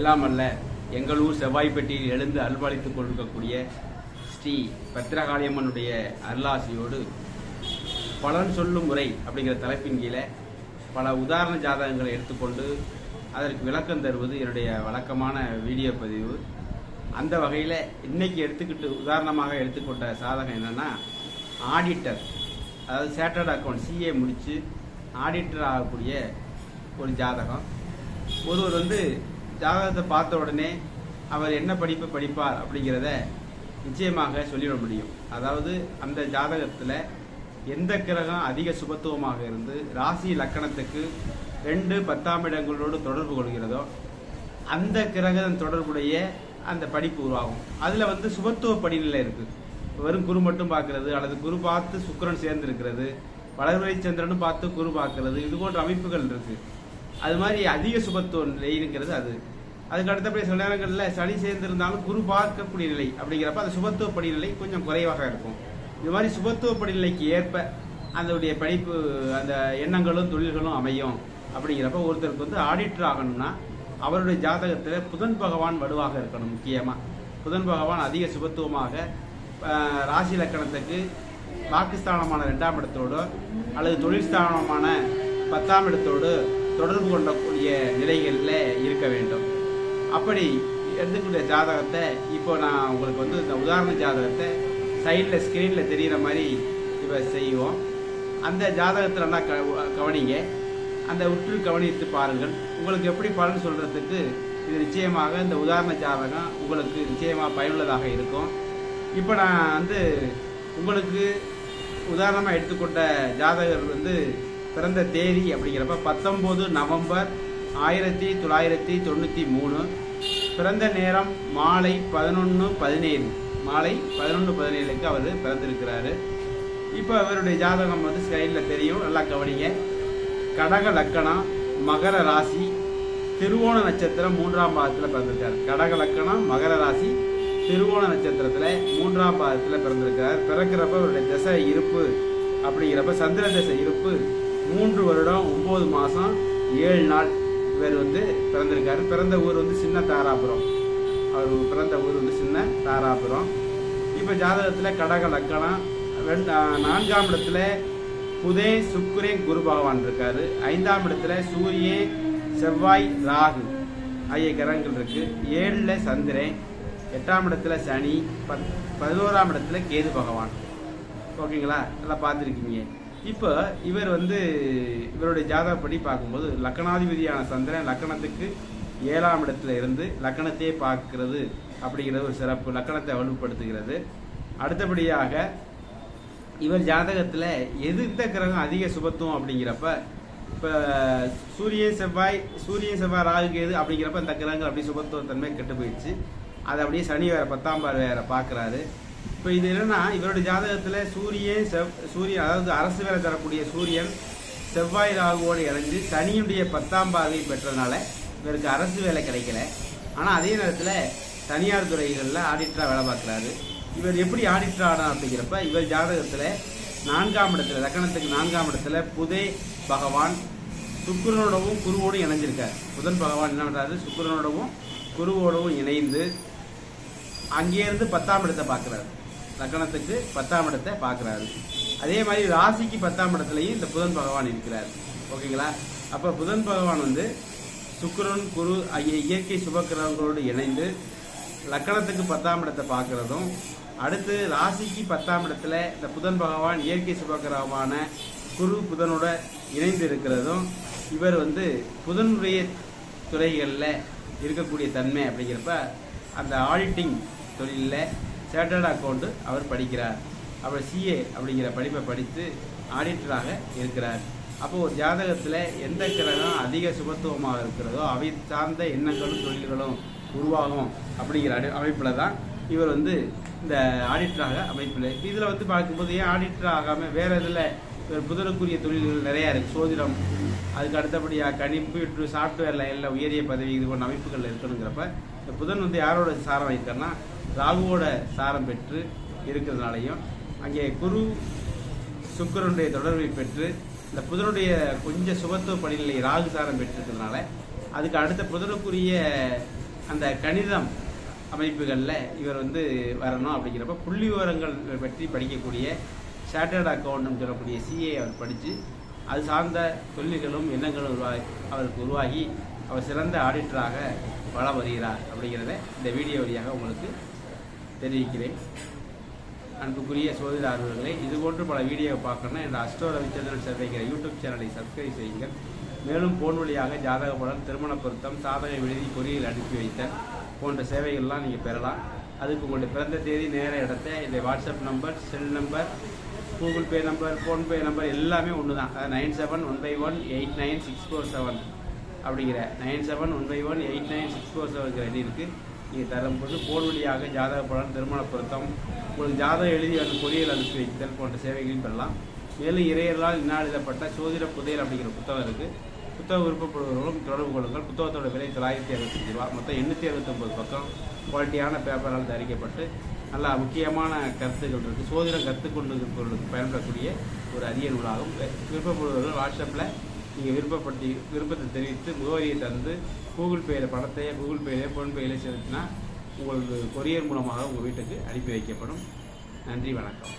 எல்லாம் அல்ல எங்கள் ஊர் செவ்வாய்ப்பட்டியில் எழுந்து அல்பாளித்துக் கொண்டிருக்கக்கூடிய ஸ்ரீ பத்திரகாளியம்மனுடைய அருளாசியோடு பலன் சொல்லும் முறை அப்படிங்கிற தலைப்பின் கீழே பல உதாரண ஜாதகங்களை எடுத்துக்கொண்டு அதற்கு விளக்கம் தருவது என்னுடைய வழக்கமான வீடியோ பதிவு. அந்த வகையில் இன்னைக்கு எடுத்துக்கிட்டு உதாரணமாக எடுத்துக்கொண்ட சாதகம் என்னென்னா ஆடிட்டர் அதாவது சேட்டர்ட் அக்கௌண்ட் சிஏ முடித்து ஆடிட்டர் ஆகக்கூடிய ஒரு ஜாதகம். ஒருவர் வந்து ஜாதகத்தை பார்த்த உடனே அவர் என்ன படிப்பு படிப்பார் அப்படிங்கிறத நிச்சயமாக சொல்லிட முடியும். அதாவது அந்த ஜாதகத்தில் எந்த கிரகம் அதிக சுபத்துவமாக இருந்து ராசி லக்கணத்துக்கு ரெண்டு பத்தாம் இடங்களோடு தொடர்பு கொள்கிறதோ அந்த கிரகம் தொடர்புடைய அந்த படிப்பு உருவாகும். அதில் வந்து சுபத்துவ படிநிலை இருக்குது வெறும் குரு மட்டும் பார்க்கறது அல்லது குரு பார்த்து சுக்கிரன் சேர்ந்து இருக்கிறது வளர்வரை சந்திரனும் பார்த்து குரு பார்க்கறது இது போன்ற அமைப்புகள் இருக்குது அது மாதிரி அதிக சுபத்துவ நிலைங்கிறது அது. அதுக்கு அடுத்தபடி சில நேரங்களில் சனி சேர்ந்திருந்தாலும் குரு பார்க்கக்கூடிய நிலை அப்படிங்கிறப்ப அந்த சுபத்துவ படிநிலை கொஞ்சம் குறைவாக இருக்கும். இது மாதிரி சுபத்துவ படிநிலைக்கு ஏற்ப அதனுடைய படிப்பு அந்த எண்ணங்களும் தொழில்களும் அமையும் அப்படிங்கிறப்ப ஒருத்தருக்கு வந்து ஆடிட்டர் ஆகணும்னா அவருடைய ஜாதகத்தில் புதன் பகவான் வலுவாக இருக்கணும் முக்கியமாக புதன் பகவான் அதிக சுபத்துவமாக ராசி லக்கணத்துக்கு பாகிஸ்தானமான ரெண்டாம் இடத்தோடு அல்லது தொழில் ஸ்தானமான பத்தாம் இடத்தோடு தொடர்பு கொண்டக்கூடிய நிலைகளில் இருக்க வேண்டும். அப்படி எடுத்துக்கூடிய ஜாதகத்தை இப்போ நான் உங்களுக்கு வந்து இந்த உதாரண ஜாதகத்தை சைடில் ஸ்க்ரீனில் தெரிகிற மாதிரி இப்போ செய்வோம். அந்த ஜாதகத்தை நல்லா க கவனிங்க. அந்த உற்று கவனித்து பாருங்கள். உங்களுக்கு எப்படி பலன் சொல்கிறதுக்கு இது நிச்சயமாக இந்த உதாரண ஜாதகம் உங்களுக்கு நிச்சயமாக பயனுள்ளதாக இருக்கும். இப்போ நான் வந்து உங்களுக்கு உதாரணமாக எடுத்துக்கொண்ட ஜாதகர் வந்து பிறந்த தேதி அப்படிங்கிறப்ப பத்தொம்போது நவம்பர் ஆயிரத்தி தொள்ளாயிரத்தி தொண்ணூற்றி மூணு. பிறந்த நேரம் மாலை பதினொன்று பதினேழு. மாலை பதினொன்று பதினேழுக்கு அவர் பிறந்திருக்கிறாரு. இப்போ அவருடைய ஜாதகம் வந்து ஸ்கைலில் தெரியும் நல்லா கவனிங்க. கடக லக்கணம் மகர ராசி திருவோண நட்சத்திரம் மூன்றாம் பாதத்தில் பிறந்திருக்கார். கடக லக்கணம் மகர ராசி திருவோண நட்சத்திரத்தில் மூன்றாம் பாதத்தில் பிறந்திருக்கிறார். பிறக்கிறப்ப அவருடைய திசை இருப்பு அப்படிங்கிறப்ப சந்திர திசை இருப்பு. மூன்று வருடம் ஒம்பது மாதம் ஏழு நாள் இவர் வந்து பிறந்திருக்காரு. பிறந்த ஊர் வந்து சின்ன தாராபுரம். அவர் பிறந்த ஊர் வந்து சின்ன தாராபுரம். இப்போ ஜாதகத்தில் கடக லக்கணம் ரெண்டு நான்காம் இடத்துல புதே சுக்கிரே குரு பகவான் இருக்காரு. ஐந்தாம் இடத்துல சூரியன் செவ்வாய் ராகு ஆகிய கிரகங்கள் இருக்கு. ஏழில் சந்திரன் எட்டாம் இடத்துல சனி பத் பதினோராம் இடத்துல கேது பகவான். ஓகேங்களா? நல்லா பார்த்துருக்கீங்க. இப்போ இவர் வந்து இவருடைய ஜாதகப்படி பார்க்கும்போது லக்கணாதிபதியான சந்திரன் லக்கணத்துக்கு ஏழாம் இடத்துல இருந்து லக்கணத்தையே பார்க்கறது அப்படிங்கிறது ஒரு சிறப்பு லக்கணத்தை வலுப்படுத்துகிறது. அடுத்தபடியாக இவர் ஜாதகத்தில் எது இந்த கிரகம் அதிக சுபத்துவம் அப்படிங்கிறப்ப இப்போ சூரிய செவ்வாய் சூரிய செவ்வாய் ராகு கேது அப்படிங்கிறப்ப இந்த கிரகங்கள் அப்படியே சுபத்துவ தன்மை கெட்டு போயிடுச்சு. அதை அப்படியே சனி வேற பத்தாம் பார் வேற பார்க்குறாரு. இப்போ இது என்னன்னா இவருடைய ஜாதகத்தில் சூரியன் செவ் சூரியன் அதாவது அரசு வேலை தரக்கூடிய சூரியன் செவ்வாய் ராகுவோடு இணைஞ்சு சனியுடைய பத்தாம் பார்வை பெற்றதுனால இவருக்கு அரசு வேலை கிடைக்கல. ஆனால் அதே நேரத்தில் தனியார் துறைகளில் ஆடிட்டராக வேலை பார்க்குறாரு. இவர் எப்படி ஆடிட்டர் ஆனார் அப்படிங்கிறப்ப இவர் ஜாதகத்தில் நான்காம் இடத்துல லக்கணத்துக்கு நான்காம் இடத்துல புதே பகவான் சுக்கரனோடவும் குருவோடும் இணைஞ்சிருக்கார். புதன் பகவான் என்ன பண்ணுறாரு சுக்கரனோடவும் குருவோடவும் இணைந்து அங்கேருந்து பத்தாம் இடத்தை பார்க்குறாரு. லக்கணத்துக்கு பத்தாம் இடத்தை பார்க்குறாரு. அதே மாதிரி ராசிக்கு பத்தாம் இடத்துலையும் இந்த புதன் பகவான் இருக்கிறார். ஓகேங்களா? அப்போ புதன் பகவான் வந்து சுக்கரன் குரு ஆகிய இயற்கை சுபக்கிரகங்களோடு இணைந்து லக்கணத்துக்கு பத்தாம் இடத்தை பார்க்குறதும் அடுத்து ராசிக்கு பத்தாம் இடத்துல இந்த புதன் பகவான் இயற்கை சுபக்கிரகமான குரு புதனோட இணைந்து இருக்கிறதும் இவர் வந்து புதனுடைய துறைகளில் இருக்கக்கூடிய தன்மை அப்படிங்கிறப்ப அந்த ஆடிட்டிங் தொழிலில் சேட்டர்ட் அக்கௌண்ட்டு அவர் படிக்கிறார். அப்புறம் சிஏ அப்படிங்கிற படிப்பை படித்து ஆடிட்டராக இருக்கிறார். அப்போது ஒரு ஜாதகத்தில் எந்த கிரகம் அதிக சுபத்துவமாக இருக்கிறதோ அவை சார்ந்த எண்ணங்களும் தொழில்களும் உருவாகும் அப்படிங்கிற அடி அமைப்பில் தான் இவர் வந்து இந்த ஆடிட்டராக அமைப்பில் இதில் வந்து பார்க்கும்போது ஏன் ஆடிட்டர் ஆகாமல் வேறு இதில் இவர் புதனுக்குரிய தொழில்கள் நிறையா இருக்குது சோதிடம் அதுக்கு அடுத்தபடியாக கணிப்பு சாஃப்ட்வேர் லைனில் உயரிய பதவி இது போன்ற அமைப்புகளில் இருக்கணுங்கிறப்ப இந்த புதன் வந்து யாரோட சாரம் இருக்காருன்னா ராகுவோட சாரம் பெற்று இருக்கிறதுனாலையும் அங்கே குரு சுக்கரனுடைய தொடர்பை பெற்று இந்த புதனுடைய கொஞ்சம் சுபத்துவ படிநிலை ராகு சாரம் பெற்றிருக்கிறதுனால அதுக்கு அடுத்த புதனுக்குரிய அந்த கணிதம் அமைப்புகளில் இவர் வந்து வரணும் அப்படிங்கிறப்ப புள்ளி விவரங்கள் பற்றி படிக்கக்கூடிய சார்ட்டர்ட் அக்கௌண்ட்னு சொல்லக்கூடிய சிஏ அவர் படித்து அது சார்ந்த தொழில்களும் எண்ணங்களும் உருவாகி அவருக்கு உருவாகி அவர் சிறந்த ஆடிட்டராக வள வருகிறார் அப்படிங்கிறத இந்த வீடியோ வழியாக உங்களுக்கு தெரிவிக்கிறேன். அன்புக்குரிய சோதனை ஆர்வலர்களே இதுபோன்று பல வீடியோ பார்க்கணும்னா இந்த அஸ்டோ ரவிச்சந்திரன் சர்வைங்கிற யூடியூப் சேனலை சப்ஸ்கிரைப் செய்யுங்கள். மேலும் போன் வழியாக ஜாதக பலன் திருமண பொருத்தம் சாதக விடுதி பொறியில் அனுப்பி வைத்தல் போன்ற சேவைகள்லாம் நீங்கள் பெறலாம். அதுக்கு உங்களுடைய பிறந்த தேதி நேர இடத்த இந்த WhatsApp number cell number Google Pay number PhonePe number எல்லாமே ஒன்று தான் அதாவது nine seven one five one eight nine six four seven அப்படிங்கிற nine seven one five one eight nine six four செவன்கிற இருக்குது நீங்கள் தரும்போது போன் வழியாக ஜாதக பலன் திருமண பொருத்தம் உங்களுக்கு ஜாதகம் எழுதி அந்த பொறியியல் அனுப்பி வைத்தல் போன்ற சேவைகளையும் பெறலாம். மேலும் இறையர்களால் இன்னாளிடப்பட்ட சோதிட புதையல் அப்படிங்கிற புத்தகம் இருக்குது புத்தக விருப்பப்படுபவர்களும் தொடர்பு கொள்ளுங்கள். புத்தகத்தோட விலை தொள்ளாயிரத்தி அறுபத்தஞ்சு ரூபா. மொத்தம் எண்ணூற்றி அறுபத்தொம்பது பக்கம். குவாலிட்டியான பேப்பரால் தயாரிக்கப்பட்டு நல்ல முக்கியமான கருத்துக்கள் இருக்குது சோதிடம் கற்றுக்கொண்டு இருப்பவர்களுக்கு பயன்படக்கூடிய ஒரு அரிய நூலாகும் விருப்பப்படுபவர்கள் வாட்ஸ்அப்பில் நீங்கள் விருப்பப்படுத்தி விருப்பத்தை தெரிவித்து முகவரியை தந்து கூகுள் பேயில் பணத்தை கூகுள் பேயிலே ஃபோன்பேயிலே செலுத்தினா உங்களுக்கு கொரியர் மூலமாக உங்கள் வீட்டுக்கு அனுப்பி வைக்கப்படும். நன்றி வணக்கம்.